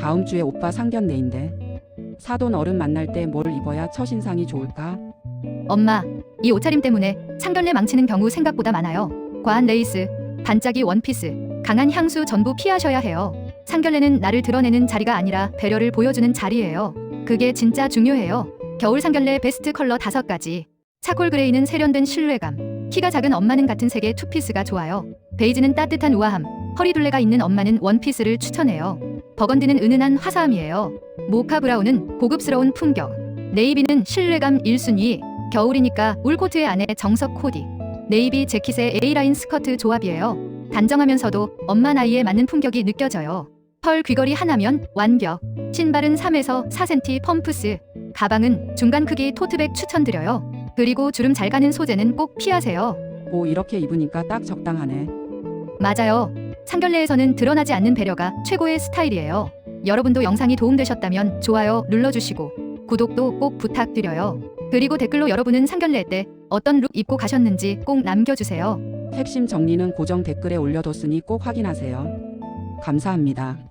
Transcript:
다음 주에 오빠 상견례인데 사돈 어른 만날 때 뭘 입어야 첫인상이 좋을까? 엄마, 이 옷차림 때문에 상견례 망치는 경우 생각보다 많아요. 과한 레이스, 반짝이 원피스, 강한 향수 전부 피하셔야 해요. 상견례는 나를 드러내는 자리가 아니라 배려를 보여주는 자리예요. 그게 진짜 중요해요. 겨울 상견례 베스트 컬러 다섯 가지. 차콜 그레이는 세련된 신뢰감. 키가 작은 엄마는 같은 색의 투피스가 좋아요. 베이지는 따뜻한 우아함. 허리둘레가 있는 엄마는 원피스를 추천해요. 버건디는 은은한 화사함이에요. 모카 브라운은 고급스러운 품격. 네이비는 신뢰감 1순위. 겨울이니까 울코트의 안에 정석 코디. 네이비 재킷의 A라인 스커트 조합이에요. 단정하면서도 엄마 나이에 맞는 품격이 느껴져요. 펄 귀걸이 하나면 완벽. 신발은 3에서 4cm 펌프스. 가방은 중간 크기 토트백 추천드려요. 그리고 주름 잘 가는 소재는 꼭 피하세요. 뭐 이렇게 입으니까 딱 적당하네. 맞아요. 상견례에서는 드러나지 않는 배려가 최고의 스타일이에요. 여러분도 영상이 도움되셨다면 좋아요 눌러주시고 구독도 꼭 부탁드려요. 그리고 댓글로 여러분은 상견례 때 어떤 룩 입고 가셨는지 꼭 남겨주세요. 핵심 정리는 고정 댓글에 올려뒀으니 꼭 확인하세요. 감사합니다.